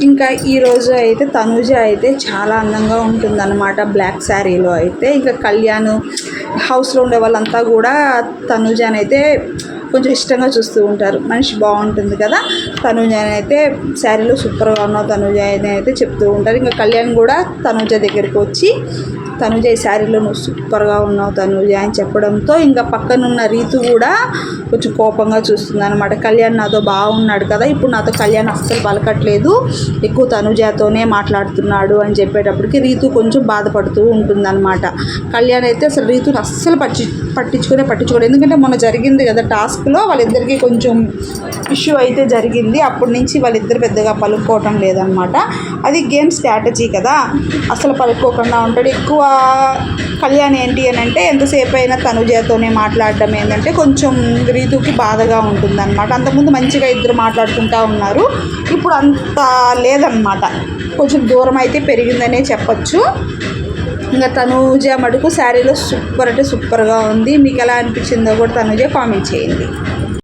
ఇంకా ఈరోజు అయితే తనుజ అయితే చాలా అందంగా ఉంటుందన్నమాట బ్లాక్ శారీలో అయితే. ఇంకా కళ్యాణ్ హౌస్లో ఉండే వాళ్ళంతా కూడా తనుజని అయితే కొంచెం ఇష్టంగా చూస్తూ ఉంటారు. మనిషి బాగుంటుంది కదా? తనుజ అని అయితే శారీలో సూపర్గా ఉన్నావు తనుజ అని అయితే చెప్తూ ఉంటారు. ఇంకా కళ్యాణ్ కూడా తనుజ దగ్గరికి వచ్చి తనుజ ఈ శారీలో నువ్వు సూపర్గా ఉన్నావు తనుజ అని చెప్పడంతో ఇంకా పక్కనున్న రీతు కూడా కొంచెం కోపంగా చూస్తుంది అనమాట కళ్యాణ్ నాతో బాగున్నాడు కదా ఇప్పుడు నాతో కళ్యాణ్ అస్సలు పలకట్లేదు. ఎక్కువ తనుజాతోనే మాట్లాడుతున్నాడు అని చెప్పేటప్పటికి రీతు కొంచెం బాధపడుతూ ఉంటుందన్నమాట. కళ్యాణ్ అయితే అసలు రీతుని అస్సలు పట్టి పట్టించుకునే పట్టించుకోడు ఎందుకంటే మొన్న జరిగింది కదా టాస్క్లో వాళ్ళిద్దరికీ కొంచెం ఇష్యూ అయితే జరిగింది. అప్పటి నుంచి వాళ్ళిద్దరు పెద్దగా పలుకోవటం లేదనమాట అది గేమ్ స్ట్రాటజీ కదా. అసలు పలుకోకుండా ఉంటాడు. ఎక్కువ కళ్యాణ్ ఏంటి అని అంటే ఎంతసేపు అయినా తనుజతోనే మాట్లాడడం ఏంటంటే కొంచెం రీతుకి బాధగా ఉంటుందన్నమాట. అంతకుముందు మంచిగా ఇద్దరు మాట్లాడుకుంటా ఉన్నారు. ఇప్పుడు అంత లేదనమాట కొంచెం దూరం అయితే పెరిగిందనే చెప్పచ్చు. ఇంకా తనూజ మటుకు శారీలో సూపర్ అంటే సూపర్గా ఉంది. మీకు ఎలా అనిపించిందో కూడా తనూజ కామెంట్ చేయండి.